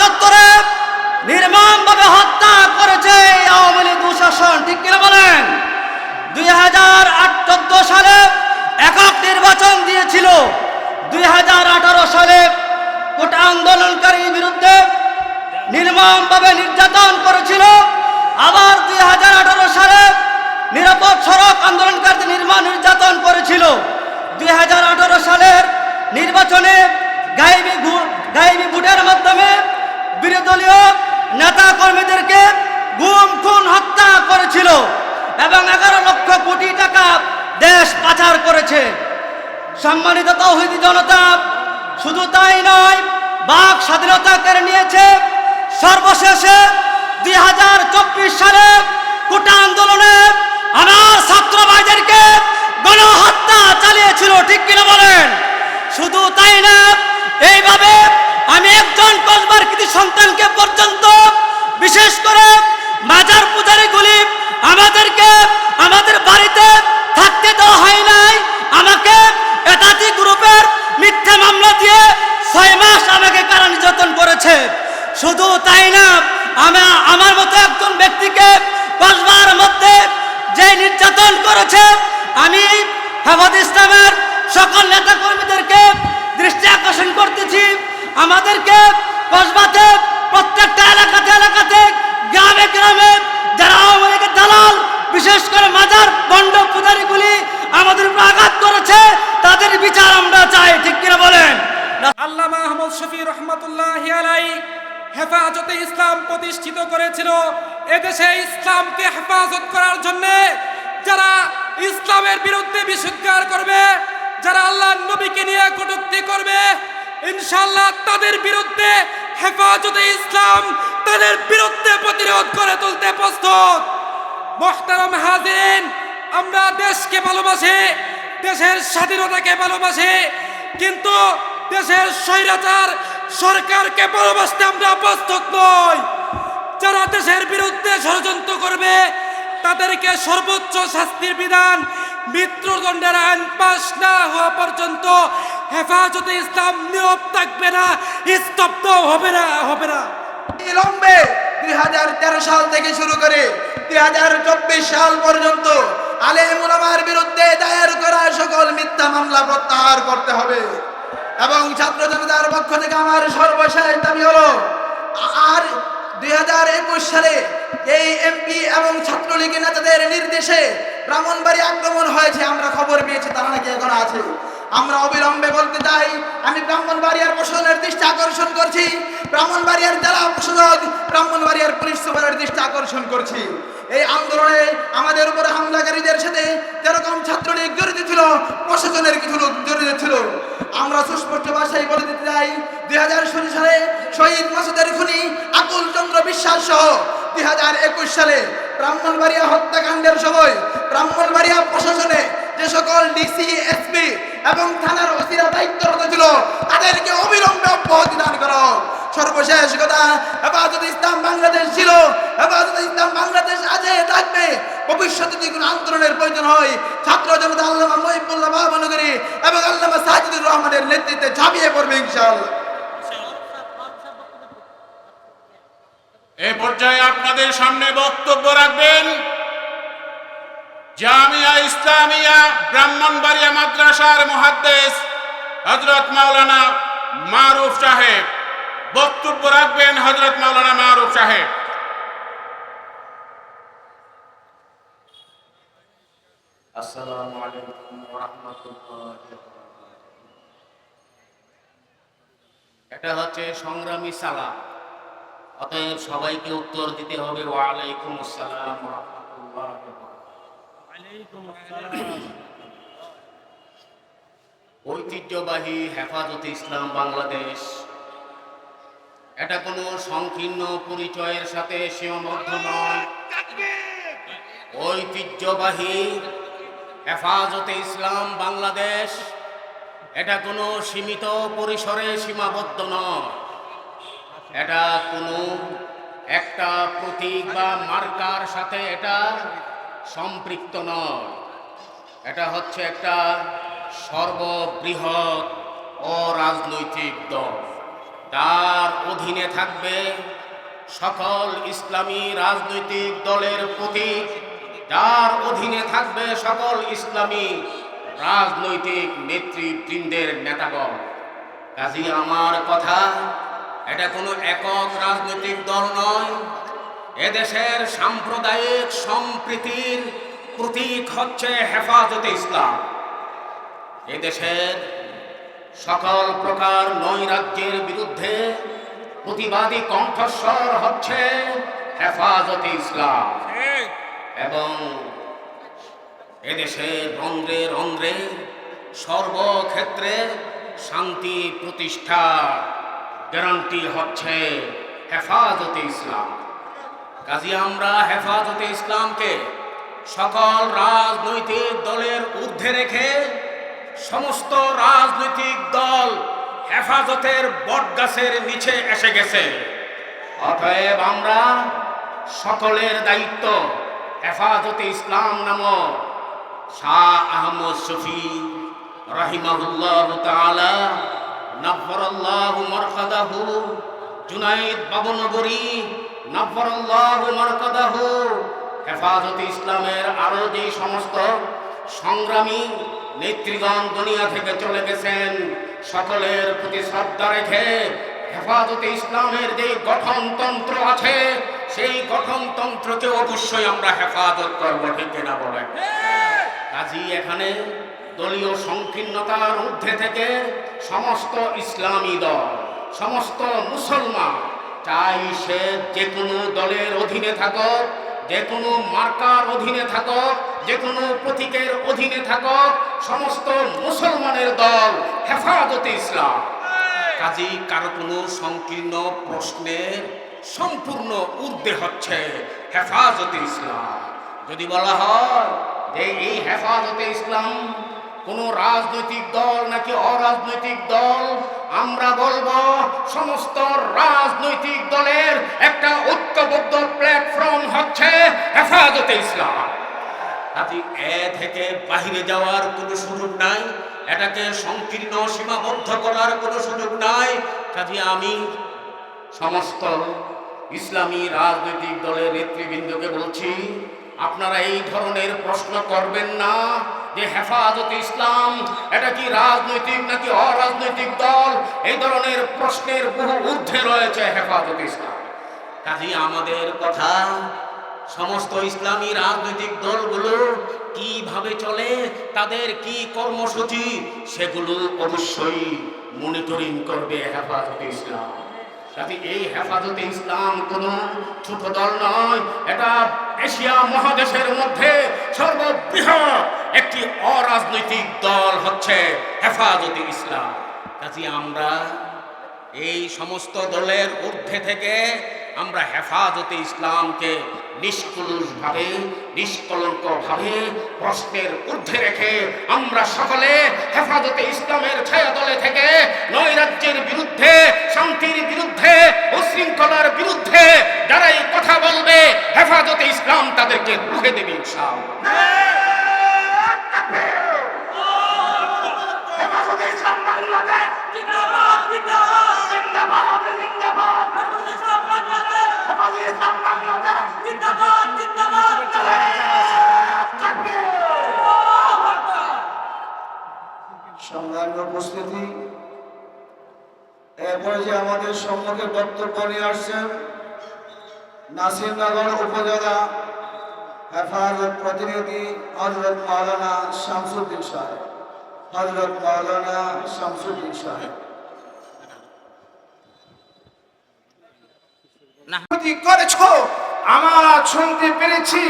চত্বরে নির্মমভাবে হত্যা করেছে আওয়ামী লীগ দুঃশাসন ঠিক কিনা বলেন? দুই হাজার চোদ্দ সালে একক নির্বাচন দিয়েছিল। দুই হাজার আঠারো সালে কোটা আন্দোলনকারী বিরুদ্ধে নির্মমভাবে নির্যাতন করেছিল। আবার দুই হাজার আঠারো সালে নিরাপদ সড়ক আন্দোলনকারীদের নির্মাণ নির্যাতন করেছিল। দুই হাজার আঠারো সালের নির্বাচনে গাইবি গাইবি ভোটের মাধ্যমে বিরোধী দলীয় নেতা কর্মীদেরকে গুম, খুন, হত্যা করেছিল এবং এগারো লক্ষ কোটি টাকা দেশ পাচার করেছে। সম্মানিত তৌহিদি জনতা, শুধু তাই নয়, বাক স্বাধীনতা কেড়ে নিয়েছে সর্বশেষে দুই হাজার চব্বিশ সালে কোটা আন্দোলনে আমার ছাত্র ভাইদেরকে গণহত্যা চালিয়েছিল, ঠিক কিনা বলেন? শুধু তাই না এইভাবে আমি একজন কসবার কৃতি সন্তানকে পর্যন্ত, বিশেষ করে মাজার পূজারীগুলি আমাদেরকে, আমাদের বাড়িতে থাকতে দেওয়া হয় নাই। আমাকে একাধিক গ্রুপের মিথ্যা মামলা দিয়ে ছয় মাস আমাকে কারা নির্যাতন করেছে। শুধু তাই না, আমি, আমার মতো একজন ব্যক্তিকে কসবার মধ্যে যে নির্যাতন করেছে, আমি হেফাজ ইসলামের সকল নেতা কর্মীদেরকে দৃষ্টি আকর্ষণ করতেছি। আমাদেরকে কসবাতে প্রত্যেকটা এলাকাতে এলাকাতে গ্রামে গ্রামে যারা আওয়ামী লীগের দালাল, বিশেষ করে মাজার বন্ড পূজারীগুলি আমাদের উপর আঘাত করেছে, তাদের বিচার আমরা চাই, ঠিক কিনা বলেন? আল্লামা আহমদ শফি রহমতুল্লাহ আলাই হেফাজতে ইসলাম প্রতিষ্ঠিত করেছিল। এদেশে ইসলামকে হেফাজত করার জন্য যারা ইসলামের বিরুদ্ধে বিশুদ্ধার করবে যারা আল্লাহ নবীকে নিয়ে কটূক্তি করবে ইনশাল্লাহ তাদের বিরুদ্ধে হেফাজতে ইসলাম, তাদের বিরুদ্ধে প্রতিরোধ করে তুলতে প্রস্তুত। মোহতারাম হাজিন আমরা দেশকে ভালোবাসি, দেশের স্বাধীনতাকে ভালোবাসি, কিন্তু দেশের স্বৈরাচার সরকারকে ভালোবাসতে আমরা প্রস্তুত নই। যারা দেশের বিরুদ্ধে ষড়যন্ত্র করবে, তাদেরকে সর্বোচ্চ শাস্তির বিধান মৃত্যুদণ্ডের আইন পাশ না হওয়া পর্যন্ত হেফাজতে ইসলাম নীরব থাকবে না, স্তব্ধ হবে না হবে না। বিলম্বে দুই হাজার তেরো সাল থেকে শুরু করে দুই হাজার চব্বিশ সাল পর্যন্ত আলেম বিরুদ্ধে দায়ের করা সকল মিথ্যা মামলা প্রত্যাহার করতে হবে। এবং ছাত্র জনতার পক্ষ থেকে আমার সর্বশেষ দাবি হলো, আর দুই হাজার একুশ সালে এই এমপি এবং ছাত্রলীগের নেতাদের নির্দেশে ব্রাহ্মণবাড়ি আক্রমণ হয়েছে, আমরা খবর পেয়েছি, তারা নাকি এখন আছে। আমরা অবিলম্বে বলতে চাই, আমি ব্রাহ্মণবাড়িয়ার প্রশাসনের দৃষ্টি আকর্ষণ করছি, ব্রাহ্মণবাড়িয়ার জেলা প্রশাসক, ব্রাহ্মণবাড়িয়ার পুলিশ সুপারের দৃষ্টি আকর্ষণ করছি। এই আন্দোলনে আমাদের উপরে হামলাকারীদের সাথে যেরকম ছাত্রলীগ জড়িত ছিল, প্রশাসনের কিছু লোক জড়িত ছিল। আমরা সুস্পষ্ট ভাষায় বলে দিতে চাই, দুই হাজার ষোলো সালে শহীদ মাসুদের খুনি আকুল চন্দ্র বিশ্বাস সহ দুই হাজার একুশ সালে ব্রাহ্মণবাড়িয়া হত্যাকাণ্ডের সময় ব্রাহ্মণবাড়িয়া প্রশাসনে যে সকল ডিসি, এসপি এবং থানার ওসিরা দায়িত্বরত ছিল, তাদেরকে অবিলম্বে অব্যাহতি দান করো সর্বশেষ কথা, হেফাজত ইসলাম বাংলাদেশ ছিল, হেফাজত ইসলাম বাংলাদেশ আজে থাকবে। ভবিষ্যতে যদি কোনো আন্দোলনের প্রয়োজন হয়, ছাত্র জনতা আল্লামা মহিবুল্লাহ বাবানগরী এবং আল্লামা সাজিদুর রহমানের নেতৃত্বে ঝাঁপিয়ে পড়বে ইনশাআল্লাহ। এ পর্যায়ে আপনাদের সামনে বক্তব্য রাখবেন। জামিয়া ইসলামিয়া ব্রাহ্মণবাড়িয়া মাদ্রাসার মুহাদ্দেস হজরত মাওলানা মারুফ সাহেব। বক্তব্য রাখবেন হজরত মাওলানা মারুফ সাহেব। আসসালামু এটা হচ্ছে সংগ্রামী সালাম। অতএব সবাইকে উত্তর দিতে হবে, ওয়ালাইকুম আসসালাম। ঐতিহ্যবাহী হেফাজতে ইসলাম বাংলাদেশ। এটা কোনো সংকীর্ণ পরিচয়ের সাথে সীমাবদ্ধ নয়। ঐতিহ্যবাহী হেফাজতে ইসলাম বাংলাদেশ, এটা কোনো সীমিত পরিসরে সীমাবদ্ধ নয়। এটা কোনো একটা প্রতীক বা মার্কার সাথে এটা সম্পৃক্ত নয়। এটা হচ্ছে একটা সর্ববৃহৎ অরাজনৈতিক দল। তার অধীনে থাকবে সকল ইসলামী রাজনৈতিক দলের প্রতীক। তার অধীনে থাকবে সকল ইসলামী রাজনৈতিক নেতৃবৃন্দের নেতাগণ। কাজী আমার কথা এটা কোনো একক রাজনৈতিক দল নয়। এদেশের সাম্প্রদায়িক সম্প্রীতির প্রতীক হচ্ছে হেফাজতে ইসলাম। এদেশের সকল প্রকার নৈরাজ্যের বিরুদ্ধে প্রতিবাদী কণ্ঠস্বর হচ্ছে হেফাজতে ইসলাম। এবং এদেশে রন্ধ্রে রন্ধ্রে সর্বক্ষেত্রে শান্তি প্রতিষ্ঠার গ্যারান্টি হচ্ছে হেফাজতে ইসলাম। কাজী আমরা হেফাজতে ইসলামকে সকল রাজনৈতিক দলের ঊর্ধ্বে রেখে সমস্ত রাজনৈতিক দল হেফাজতের বটগাছের নিচে এসে গেছে। অতএব আমরা সকলের দায়িত্ব হেফাজতে ইসলাম নামক শাহ আহমদ শফি রাহিমাহুল্লাহ তাআলা নফরাল্লাহু মারকাদাহু জুনাইদ বাবনগরী নফরাল্লাহু মারকাদাহু হেফাজতে ইসলামের আরও যে সমস্ত সংগ্রামী নেতৃগণ দুনিয়া থেকে চলে গেছেন সকলের প্রতি শ্রদ্ধা রেখে হেফাজতে ইসলামের যে গঠনতন্ত্র আছে সেই গঠনতন্ত্রকে অবশ্যই আমরা হেফাজত করব ঠিক কিনা বলেন? কাজী এখানে দলীয় সংকীর্ণতার ঊর্ধ্বে থেকে সমস্ত ইসলামী দল, সমস্ত মুসলমান, চাই সে যে কোনো দলের অধীনে থাকক, যে কোনো মার্কার অধীনে থাকক, যে কোনো প্রতীকের অধীনে থাকক, সমস্ত মুসলমানের দল হেফাজতে ইসলাম। কাজী কারও কোনো সংকীর্ণ প্রশ্নের সম্পূর্ণ ঊর্ধ্বে হচ্ছে হেফাজতে ইসলাম। যদি বলা হয় যে এই হেফাজতে ইসলাম কোন রাজনৈতিক দল নাকি অরাজনৈতিক দল? আমরা বলব সমস্ত রাজনৈতিক দলের একটা ঐক্যবদ্ধ প্ল্যাটফর্ম হচ্ছে হেফাজতে ইসলাম। কাজে এ থেকে বাহিরে যাওয়ার কোনো সুযোগ নাই এটাকে সংকীর্ণ সীমাবদ্ধ করার কোনো সুযোগ নাই। কাজে আমি সমস্ত ইসলামী রাজনৈতিক দলের নেতৃবৃন্দকে বলছি আপনারা এই ধরনের প্রশ্ন করবেন না। যে হেফাজতে ইসলাম, এটা কি রাজনৈতিক নাকি অরাজনৈতিক দল? এই ধরনের প্রশ্নের বহু ঊর্ধ্বে রয়েছে হেফাজত ইসলাম। কাজে, আমাদের কথা, সমস্ত ইসলামী রাজনৈতিক দলগুলো কীভাবে চলে, তাদের কি কর্মসূচি, সেগুলো অবশ্যই মনিটরিং করবে হেফাজত ইসলাম। কাজে এই হেফাজতে ইসলাম কোন ছোট দল নয়। এটা এশিয়া মহাদেশের মধ্যে সর্ববৃহৎ একটি অরাজনৈতিক দল হচ্ছে হেফাজতে ইসলাম। কাজে আমরা এই সমস্ত দলের ঊর্ধ্বে থেকে আমরা হেফাজতে ইসলামকে নিষ্কলুষভাবে, নিষ্কলঙ্কভাবে প্রশ্নের ঊর্ধ্বে রেখে আমরা সকলে হেফাজতে ইসলামের ছায়া দলে থেকে নৈরাজ্যের বিরুদ্ধে, শান্তির বিরুদ্ধে, উশৃঙ্খলার বিরুদ্ধে যারা এই কথা বলবে, হেফাজতে ইসলাম তাদেরকে রুখে দেবে ইনশাআল্লাহ। সংগ্রামী উপস্থিতি, এরপরে যে আমাদের সম্মুখে বক্তব্য নিয়ে আসছেন নাসিরনগর উপজেলা হেফাজত প্রতিনিধি হজরত মাওলানা শামসুদ্দিন সাহেব। হজরত মাওলানা শামসুদ্দিন সাহেব। ক্ষতি করেছ? আমার শুনতে পেরেছি,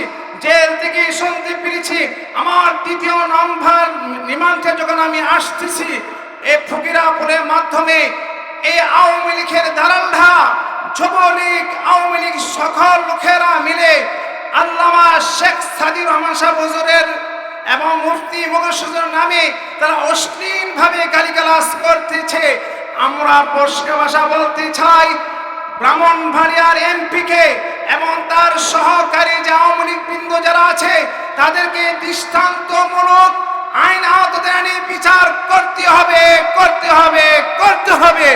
জেল থেকে শুনতে পেরেছি। আমার তৃতীয় নম্বর নিমান্তে যখন আমি আসতেছি এই ফকিরাপুরের মাধ্যমে এই আওয়ামী লীগের দালালরা যুবলীগ, আওয়ামী লীগ সকল লোকেরা মিলে আল্লামা শেখ সাদির রহমান শাহ হুজুরের এবং মুফতি মুখসুজুর নামে তারা অশ্লীলভাবে গালিগালাজ করতেছে। আমরা পরিষ্কার ভাষা বলতে চাই ব্রাহ্মণবাড়িয়ার এমপিকে এবং তার সহকারী যে আওয়ামী লীগ বৃন্দ যারা আছে, তাদেরকে দৃষ্টান্তমূলক আইন আওতাতে আনে বিচার করতে হবে করতে হবে করতে হবে।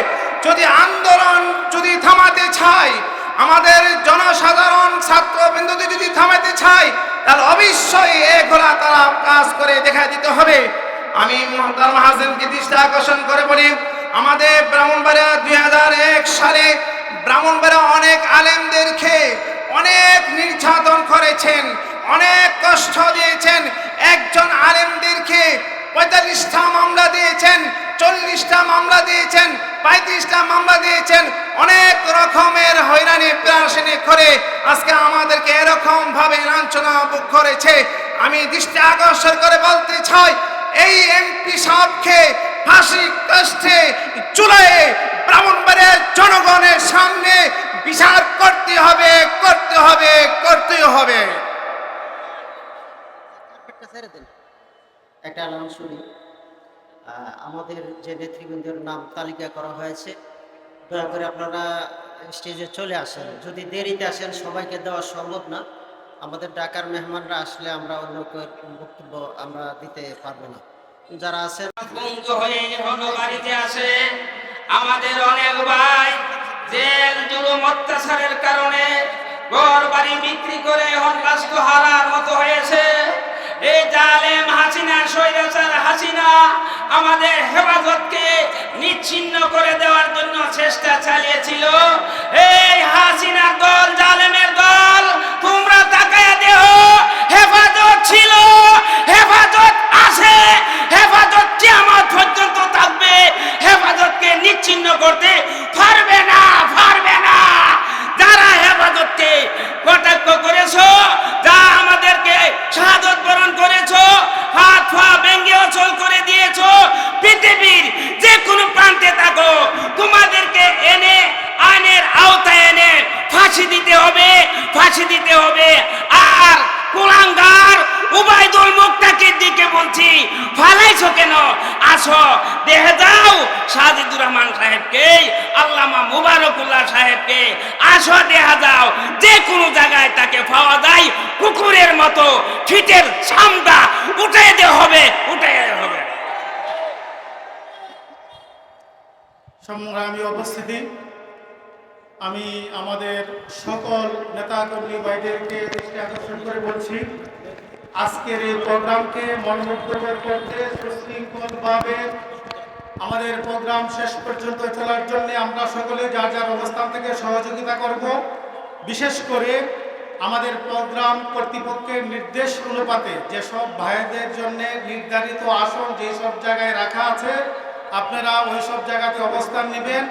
যদি আন্দোলন যদি থামাতে চাই, আমাদের জনসাধারণ, ছাত্রবৃন্দদের যদি থামাতে চাই, তাহলে অবশ্যই এ এগুলা তারা কাজ করে দেখা দিতে হবে। আমি মোহতার হাসিনকে দৃষ্টি আকর্ষণ করে বলি, আমাদের ব্রাহ্মণবাড়িয়া দুই হাজার এক সালে ব্রাহ্মণবাড়িয়া অনেক আলেমদেরকে অনেক নির্যাতন করেছেন, অনেক কষ্ট দিয়েছেন। একজন আলেমদেরকে পঁয়তাল্লিশটা মামলা দিয়েছেন, চল্লিশটা মামলা দিয়েছেন, পঁয়ত্রিশটা মামলা দিয়েছেন। অনেক রকমের হয়রানি, প্রাসিনী করে আজকে আমাদেরকে এরকম ভাবে লাঞ্ছনা বুক করেছে। আমি দৃষ্টি আকর্ষণ করে বলতে চাই, এই এমপি সাহেবকে ফাঁসি কষ্টে চুলায় ব্রাহ্মণবাড়িয়ার জনগণের সামনে বিচার করতে হবে করতে হবে করতে হবে। একটা অ্যালাউন্স শুনি। আমাদের যে নেতৃবৃন্দের নাম তালিকা করা হয়েছে, দয়া করে আপনারা স্টেজে চলে আসেন। যদি দেরিতে আসেন, সবাইকে দেওয়া সম্ভব না। আমাদের ডাকার মেহমানরা আসলে আমরা অন্য বক্তব্য আমরা দিতে পারব না। যারা আছে বন্ধ হয়ে বাড়িতে আসে আমাদের অনেক ভাই জেল, জুলুম, অত্যাচারের কারণে ঘর বাড়ি বিক্রি করে এখন রাষ্ট্র হারার মতো হয়েছে। এই জালেম হাসিনা, স্বৈরাচার হাসিনা আমাদের হেফাজতকে আসো দেখা যাও যে কোনো জায়গায় তাকে পাওয়া যায়। কুকুরের মতো ফিটের সামদা উঠে দে হবে উঠে হবে। সংগ্রামী উপস্থিতি আমি আমাদের সকল নেতাকর্মী ভাইদেরকে দৃষ্টি আকর্ষণ করে বলছি, আজকের এই প্রোগ্রামকে মনোমুগ্ধকর করতে সুশৃঙ্খলভাবে আমাদের প্রোগ্রাম শেষ পর্যন্ত চলার জন্য আমরা সকলে যার যার অবস্থান থেকে সহযোগিতা করব। বিশেষ করে আমাদের প্রোগ্রাম কর্তৃপক্ষের নির্দেশ অনুপাতে যেসব ভাইদের জন্য নির্ধারিত আসন যেসব জায়গায় রাখা আছে, আপনারা ওই সব জায়গাতে অবস্থান নেবেন।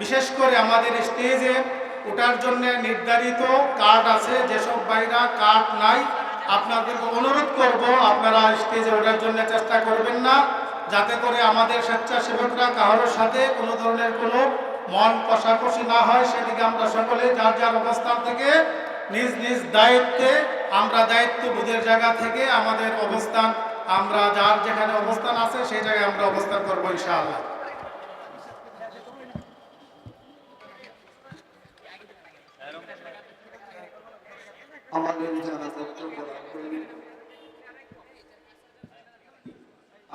বিশেষ করে আমাদের স্টেজে ওটার জন্য নির্ধারিত কার্ড আছে। যেসব ভাইরা কার্ড নাই, আপনাদেরকে অনুরোধ করব, আপনারা স্টেজে ওঠার জন্য চেষ্টা করবেন না। যাতে করে আমাদের স্বেচ্ছাসেবকরা কারোর সাথে কোনো ধরনের কোনো মন কষাকষি না হয়, সেদিকে আমরা সকলে যার যার অবস্থান থেকে নিজ নিজ দায়িত্বে, আমরা দায়িত্ববোধের জায়গা থেকে আমাদের অবস্থান, আমরা যার যেখানে অবস্থান আছে সেই জায়গায় আমরা অবস্থান করব ইনশাআল্লাহ। আমাদের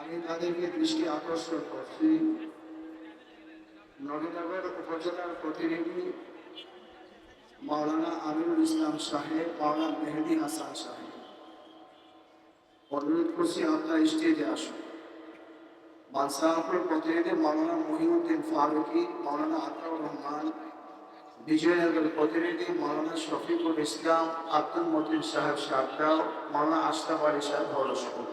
আমি তাদেরকে দৃষ্টি আকর্ষণ করছি। নবীনগর উপজেলার প্রতিনিধি মাওলানা আমিরুল ইসলাম সাহেব মাওলানা মেহেদি হাসান সাহেব। অনুরোধ করছি, আপনার স্টেজে আসুন। মানসাপুর প্রতিনিধি মাওলানা মহিউদ্দিন ফারুকি মাওলানা আতাউর রহমান। বিজয়নগর প্রতিনিধি মাওলানা শফিকুল ইসলাম, আব্দুল মতিন সাহেব সাবদাও মাওলানা আশরাফ আলী সাহেব হরসপুর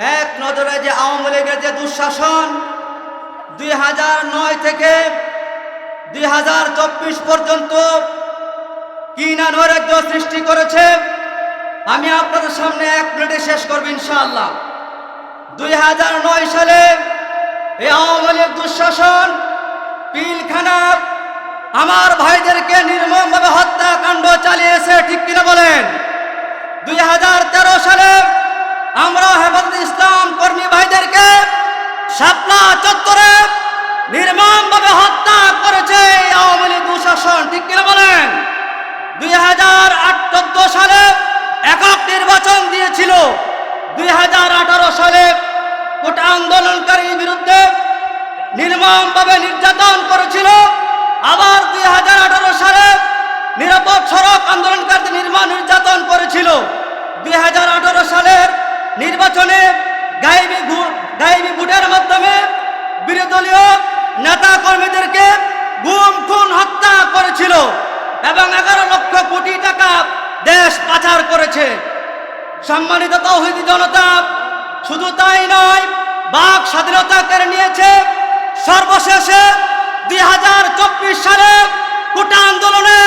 এক নজরে যে আওয়ামী লীগের যে দুঃশাসন, দুই হাজার নয় থেকে দুই হাজার চব্বিশ পর্যন্ত কি না নৈরাজ্য সৃষ্টি করেছে, আমি আপনাদের সামনে এক মিনিটে শেষ করব ইনশাআল্লাহ। দুই হাজার নয় সালে এই আওয়ামী লীগ দুঃশাসন, পিলখানা আমার ভাইদেরকে নির্মমভাবে হত্যাকাণ্ড চালিয়েছে, ঠিক কিনা বলেন? দুই হাজার তেরো সালে আমরা হেফাজত ইসলাম কর্মী ভাইদেরকে শাপলা চত্বরে নির্মমভাবে হত্যা করেছে এই আওয়ামী লীগ দুঃশাসন ঠিক কিনা বলেন দুই হাজার চোদ্দ সালে একক নির্বাচন দিয়েছিল দুই হাজার আঠারো সালে কোটা আন্দোলনকারীর বিরুদ্ধে নির্মমভাবে নির্যাতন করেছিল আবার দুই হাজার আঠারো সালে নিরাপদ সড়ক আন্দোলনকারীদের নির্মাণ নির্যাতন করেছিল দুই হাজার আঠারো সালের নির্বাচনে গাইবি ভো- গাইবি ভোটের মাধ্যমে বিরোধীয় নেতা কর্মীদেরকে গুম খুন হত্যা করেছিল এবং এগারো লক্ষ কোটি টাকা দেশ পাচার করেছে সম্মানিত তৌহিদি জনতা, শুধু তাই নয়, বাক স্বাধীনতা কেড়ে নিয়েছে সর্বশেষে দুই হাজার চব্বিশ সালে কোটা আন্দোলনে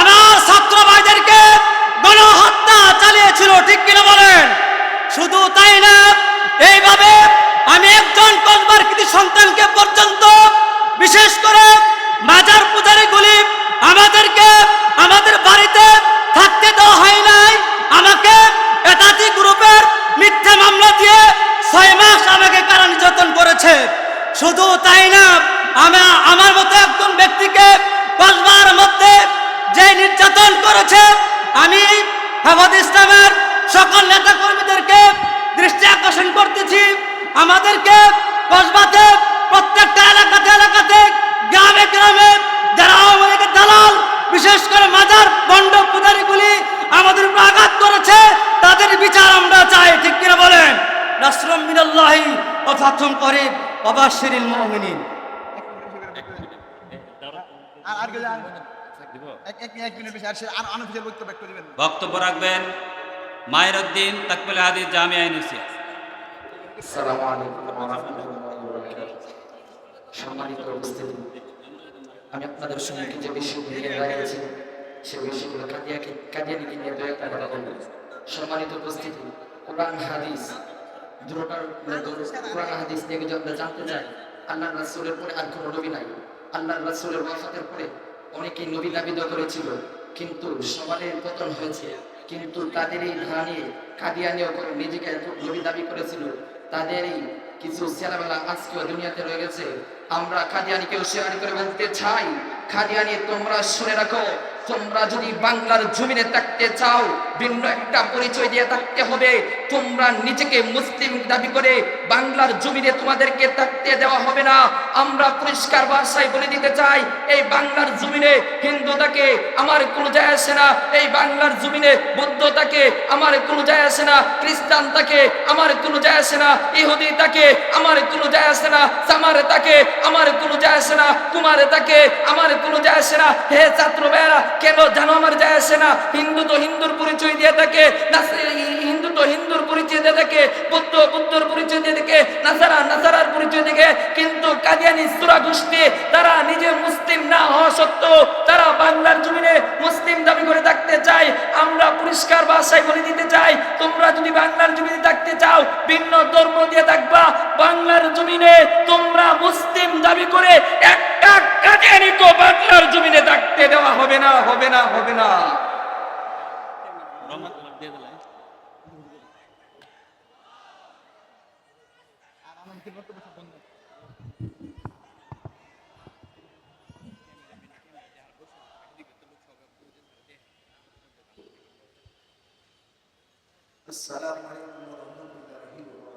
আমার ছাত্র ভাইদেরকে ফাতুম করিম ওয়াবাশশিরিল মুমিনিন। বক্তব্য রাখবেন মায়ের উদ্দিন তাকবুল হাদিস জামিয়া ইউনিভার্সিটি। আসসালামু আলাইকুম ওয়া রাহমাতুল্লাহি ওয়া বারাকাতুহু। সম্মানিত উপস্থিতি। আমি আপনাদের সঙ্গে যে বিষয়গুলো নিয়ে দাঁড়িয়েছি সে বিষয়গুলো কাদিয়াকে কাদিয়ানিকে নিয়ে দু একটা কথা বলব সম্মানিত উপস্থিতি কোরআন হাদিস দুটোটার কোরআন হাদিস নিয়ে যদি আমরা জানতে চাই আল্লাহ রাসূলের পরে আর কোনো নবী নাই। আল্লাহ রাসূলের ওয়াফাতের পরে অনেকেই নবী করেছিল কিন্তু সবারই পতন হয়েছে। কিন্তু তাদের এই ধানে কাদিয়ানিও করে নিজেকে নবী দাবি করেছিল তাদেরই কিছু ছেলেবেলা আজকেও দুনিয়াতে রয়ে গেছে। আমরা কাদিয়ানিকেও শেয়ার করে বলতে চাই কাদিয়ানি তোমরা শুনে রাখো তোমরা যদি বাংলার জমিনে থাকতে চাও, ভিন্ন একটা পরিচয় দিয়ে থাকতে হবে। তোমরা নিজেকে মুসলিম দাবি করে বাংলার জমিনে তোমাদেরকে থাকতে দেওয়া হবে না। আমরা পরিষ্কার ভাষায় বলে দিতে চাই, এই বাংলার জমিনে হিন্দু থাকে, আমার কোনো যায় আসে না। এই বাংলার জমিনে বৌদ্ধ থাকে, আমার কোনো যায় আসে না। খ্রিস্টান থাকে, আমার কোনো যায় আসে না। ইহুদি থাকে, আমার কোনো যায় আসে না। সামারে থাকে, আমার কোনো যায় আসে না। কুমারে থাকে, আমার কোনো যায় আসে না। হে ছাত্র ভাইয়েরা, কেন জানো আমার যায় আসে না? হিন্দু তো হিন্দুর পরিচয় দিয়ে থাকে নাস- হিন্দু হিন্দুর পরিচয় দিয়ে থাকে বুদ্ধ বুদ্ধর পরিচয় দিয়ে থাকে নাসারা নাসারার পরিচয় দিয়ে কিন্তু কাদিয়ানি সুরা গোষ্ঠী, তারা নিজে মুসলিম না হওয়া সত্ত্বেও তারা বাংলার জমিনে মুসলিম দাবি করে থাকতে চায়। আমরা পরিষ্কার ভাষায় বলে দিতে চাই, তোমরা যদি বাংলার জমিনে থাকতে চাও, ভিন্ন ধর্ম দিয়ে থাকবা, বাংলার জমিনে তোমরা মুসলিম দাবি করে একটা কাদিয়ানিকেও বাংলার জমিনে থাকতে দেওয়া হবে না হবে না হবে না। আসসালামু আলাইকুম ওয়া রাহমাতুল্লাহি ওয়া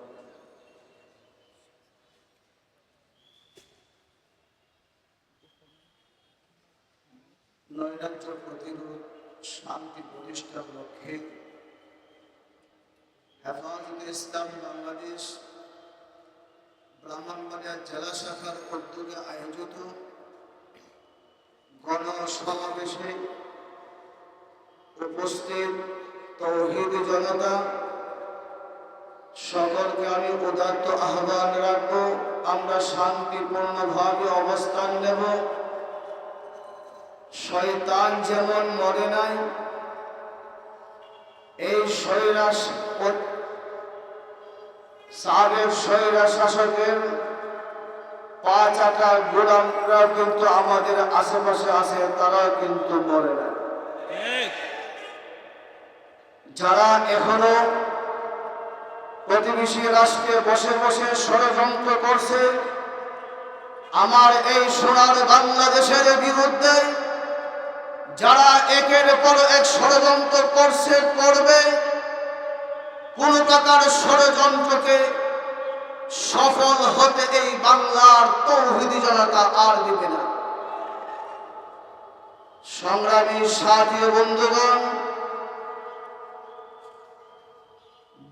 শান্তি প্রতিষ্ঠার লক্ষ্যে হেফাজতে ইসলাম বাংলাদেশ ব্রাহ্মণবাড়িয়া জেলা শাখার উদ্যোগে আয়োজিত গণসমাবেশে উপস্থিত তৌহিদ জনতা, সকলকে আমি উদাত্ত আহ্বান আমরা অবস্থান নেব। শয়তান যেমন মরে নাই, এই সাবেক স্বৈরা শাসকের পাঁচ আটা গোলামরা কিন্তু আমাদের আশেপাশে আছে তারা কিন্তু মরে না যারা এখনও প্রতিবেশী রাষ্ট্রে বসে বসে ষড়যন্ত্র করছে, আমার এই সোনার বাংলাদেশের বিরুদ্ধে যারা একের পর এক ষড়যন্ত্র করছে, করবে, কোন প্রকার ষড়যন্ত্রকে সফল হতে এই বাংলার তৌহিদি জনতা আর দিবে না। সংগ্রামী সাথী বন্ধুগণ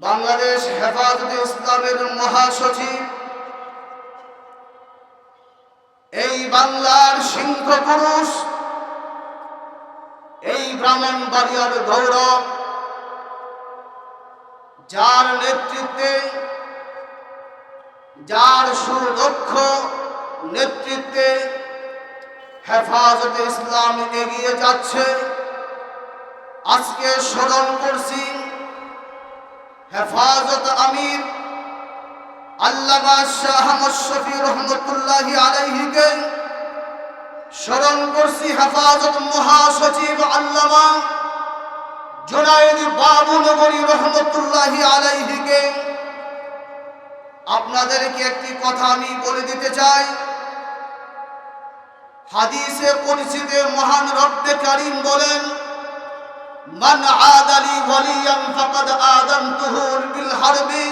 বাংলাদেশ হেফাজত ইসলামের মহাসচিব। এই বাংলার সিংহ পুরুষ এই ব্রাহ্মণবাড়িয়ার গৌরব, যার নেতৃত্বে, যার সুদক্ষ নেতৃত্বে হেফাজতে ইসলাম এগিয়ে যাচ্ছে। আজকে স্মরণ করছি। হেফাজত আমির আল্লামা শাহ আহমদ শফি রহমতুল্লাহি আলাইহিকে স্মরণ করছি হেফাজত মহাসচিব আল্লামা জুনাইদ বাবু নগরী রহমতুল্লাহি আলাইহিকে। আপনাদেরকে একটি কথা আমি বলে দিতে চাই। হাদিসে পরিচিতে মহান রব্বে কারিম বলেন মান আদালি ওয়ালিয়ান ফাকাদ আদামতুহু বিল হারবি।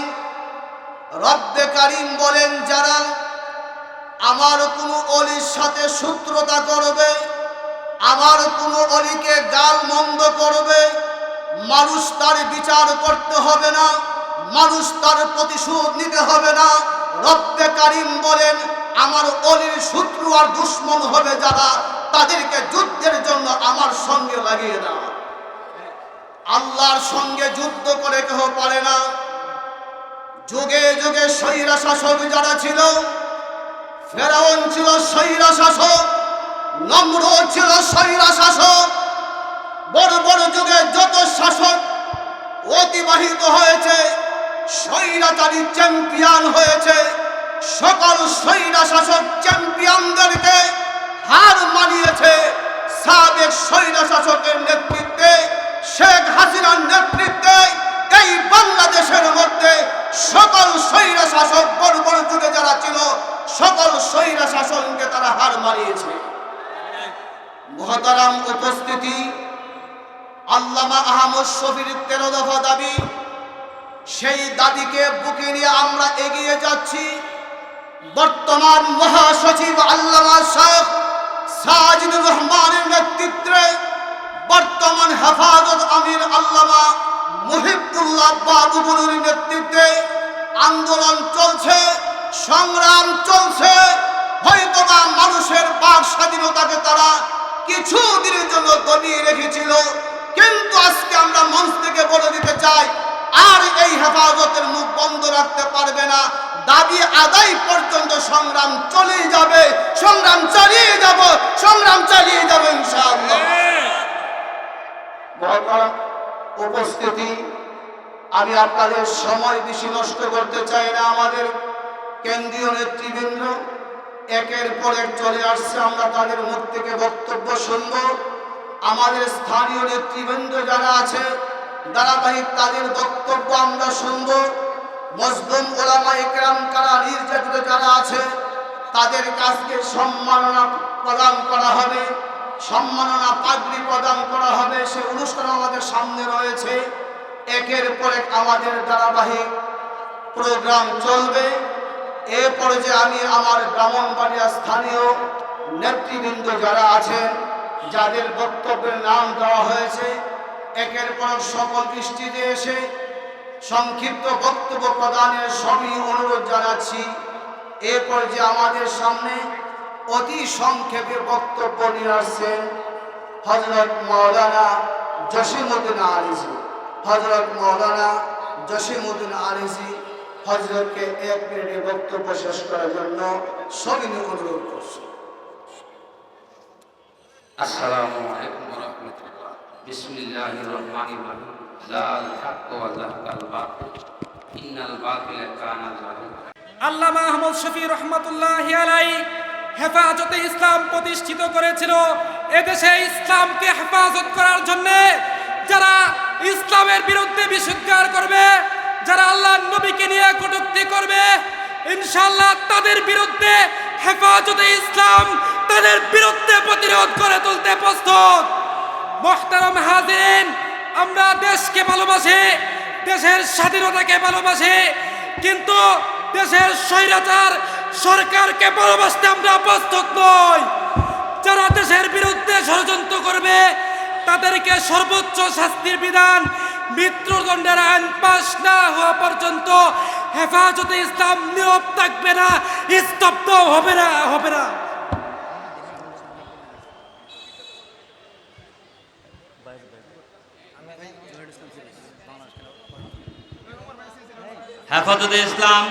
রব্বে কারিম বলেন, যারা আমার কোনো অলির সাথে শত্রুতা করবে, আমার কোনো অলিকে গাল মন্দ করবে, মানুষ তার বিচার করতে হবে না, মানুষ তার প্রতিশোধ নিতে হবে না। রব্বে কারিম বলেন, আমার অলির শত্রু আর দুশ্মন হবে যারা তাদেরকে যুদ্ধের জন্য আমার সঙ্গে লাগিয়ে দেওয়া আল্লাহর সঙ্গে যুদ্ধ করে কেউ পারে না। যুগে যুগে স্বৈরা শাসক যারা ছিল, ফেরাউন ছিল স্বৈরা শাসক নম্র ছিল স্বৈরা শাসক। বড় বড় যুগে যত শাসক অতিবাহিত হয়েছে, স্বৈরাচারী চ্যাম্পিয়ন হয়েছে, সকল স্বৈরা শাসক চ্যাম্পিয়নদেরকে হার মানিয়েছে। সাবেক স্বৈরা শাসকের নেতৃত্বে শেখ হাসিনার নেতৃত্বে এই বাংলাদেশের মধ্যে সকল স্বৈরা শাসক বড় যুগে যারা ছিল, সকল স্বৈরা শাসনকে তারা হার মারিয়েছে মহতারাম উপস্থিতি, আল্লামা আহমদ শফির তেরো দফা দাবি, সেই দাবিকে বুকে নিয়ে আমরা এগিয়ে যাচ্ছি। বর্তমান মহাসচিব আল্লামা শেখ সাজিদুর রহমানের নেতৃত্বে বর্তমান হেফাজত আমির আল্লামা মুহিবুল্লাহ বাবুবুর নেতৃত্বে আন্দোলন চলছে, সংগ্রাম চলছে। হয়তোবা মানুষের বাক স্বাধীনতাকে তারা কিছু দিনের জন্য দমিয়ে রেখেছিল। কিন্তু আজকে আমরা মঞ্চ থেকে বলে দিতে চাই, আর এই হেফাজতের মুখ বন্ধ রাখতে পারবে না। দাবি আদায় পর্যন্ত সংগ্রাম চলেই যাবে, সংগ্রাম চালিয়ে যাব, সংগ্রাম চালিয়ে যাবে ইনশাআল্লাহ। মহতারাম উপস্থিতি, আমি আপনাদের সময় বেশি নষ্ট করতে চাই না। আমাদের কেন্দ্রীয় নেতৃবৃন্দ একের পর এক চলে আসছে। আমরা তাদের মুখ থেকে বক্তব্য শুনব। আমাদের স্থানীয় নেতৃবৃন্দ যারা আছে ধারাবাহিক তাদের বক্তব্য আমরা শুনব। মজলুম ওলামা একরাম কারা, নির্যাতিত যারা আছে, তাদের কাছকে সম্মাননা প্রদান করা হবে। সম্মাননা পাগড়ি প্রদান করা হবে। সে অনুষ্ঠান আমাদের সামনে রয়েছে। একের পর এক আমাদের ধারাবাহিক প্রোগ্রাম চলবে। এ যে আমি আমার ব্রাহ্মণবাড়িয়া স্থানীয় নেতৃবৃন্দ যারা আছেন, যাদের বক্তব্যের নাম দেওয়া হয়েছে, একের পর সকল দৃষ্টিতে এসে সংক্ষিপ্ত বক্তব্য প্রদানের সবই অনুরোধ জানাচ্ছি। এরপর যে আমাদের সামনে অতি সংক্ষেপে বক্তব্য নিয়ে আসছেন হজরত মৌলানা জসিমুদ্দিন আলিজি। হজরত মৌলানা জসিমুদ্দিন আলিজি হজরতকে এক মিনিটে বক্তব্য শেষ করার জন্য সবিনী অনুরোধ করছি। আসসালামু আলাইকুম ওয়া রাহমাতুল্লাহ বিসমিল্লাহির রহমানির রহিম। লাল হাক ওয়া যাহাকাল বাতিল। ইন্নাল বাতিলা কানা যাহুকা আল্লামা আহমদ শফি রহমতুল্লাহ আলাই হেফাজতে ইসলাম প্রতিষ্ঠিত করেছিল এদেশে ইসলামকে হেফাজত করার জন্য যারা ইসলামের বিরুদ্ধে বিশুদ্ধার করবে, যারা আল্লাহ নবীকে নিয়ে কটূক্তি করবে ইনশাল্লাহ তাদের বিরুদ্ধে হেফাজতে ইসলাম তাদের বিরুদ্ধে প্রতিরোধ করে তুলতে প্রস্তুত। মোহতারাম হাজিরিন, আমরা দেশকে ভালোবাসি, দেশের স্বাধীনতাকে ভালোবাসি, কিন্তু দেশের স্বৈরাচার সরকারকে ভালোবাসতে আমরা প্রস্তুত নই। যারা দেশের বিরুদ্ধে ষড়যন্ত্র করবে, তাদেরকে সর্বোচ্চ শাস্তির বিধান মৃত্যুদণ্ডের আইন পাশ না হওয়া পর্যন্ত হেফাজতে ইসলাম নীরব থাকবে না, স্তব্ধ হবে না হবে না। হেফাজতে ইসলাম